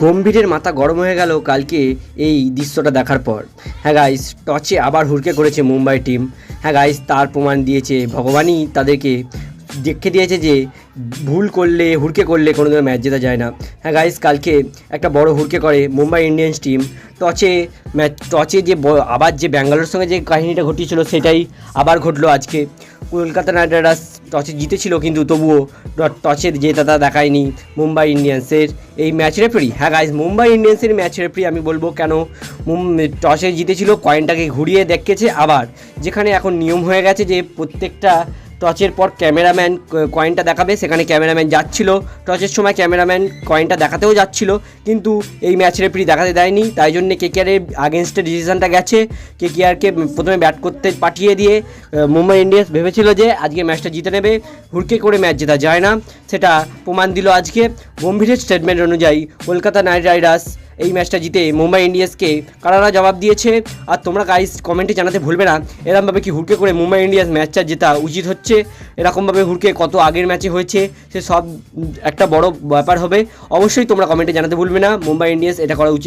গম্ভীরের মাথা গরম হয়ে গেল কালকে এই দৃশ্যটা দেখার পর। হ্যাঁ গাইস টচে আবার হুড়কে করেছে মুম্বাই টিম হ্যাঁ গাইস তার প্রমাণ দিয়েছে ভগবানই তাদেরকে। দেখে দিয়েছে যে ভুল করলে, হুড়কে করলে কোনো দিনও ম্যাচ জেতা যায় না। হ্যাঁ গাইস কালকে একটা বড় হুড়কে করে মুম্বাই ইন্ডিয়ান্স টিম টচে ম্যাচ, টচে যে আবার যে ব্যাঙ্গালোর সঙ্গে যে কাহিনীটা ঘটিয়েছিল, সেটাই আবার ঘটলো আজকে। কলকাতা নাইট রাইডার্স টসে জিতেছিল কিন্তু তবুও ট- যে জেতাটা দেখায়নি মুম্বাই ইন্ডিয়ান্সের এই ম্যাচ রেফারি। হ্যাঁ গাইজ মুম্বাই ইন্ডিয়ান্সের ম্যাচ রেফারি আমি বলব কেন? টসে জিতেছিল কয়েনটাকে ঘুরিয়ে দেখেছে আবার, যেখানে এখন নিয়ম হয়ে গেছে যে প্রত্যেকটা টচের পর ক্যামেরাম্যান কয়েনটা দেখাবে, সেখানে ক্যামেরাম্যান যাচ্ছিল। টচের সময় ক্যামেরাম্যান কয়েনটা দেখাতেও যাচ্ছিল, কিন্তু এই ম্যাচ রেফারি দেখাতে দেয়নি। তাই জন্য কেকেআরের আগেনস্টে ডিসিশনটা গেছে। কেকেআরকে প্রথমে ব্যাট করতে পাঠিয়ে দিয়ে মুম্বাই ইন্ডিয়ান্স ভেবেছিল যে আজকে ম্যাচটা জিতে নেবে। হুড়কে করে ম্যাচ জেতা যায় না। সেটা প্রমাণ দিল আজকে। গম্ভীরের স্টেটমেন্ট অনুযায়ী কলকাতা নাইট রাইডার্স এই ম্যাচটা জিতে মুম্বাই ইন্ডিয়ান্সকে কারারা জবাব দিয়েছে? আর তোমরা গাইস কমেন্টে জানাতে ভুলবে না। এরকমভাবে কি হুড়কে করে মুম্বাই ইন্ডিয়ান্স ম্যাচটা জেতা উচিত হচ্ছে? এরকমভাবে হুড়কে কত আগের ম্যাচে হয়েছে, সে সব একটা বড় ব্যাপার হবে। অবশ্যই তোমরা কমেন্টে জানাতে ভুলবে না। মুম্বাই ইন্ডিয়ান্স এটা করা উচিত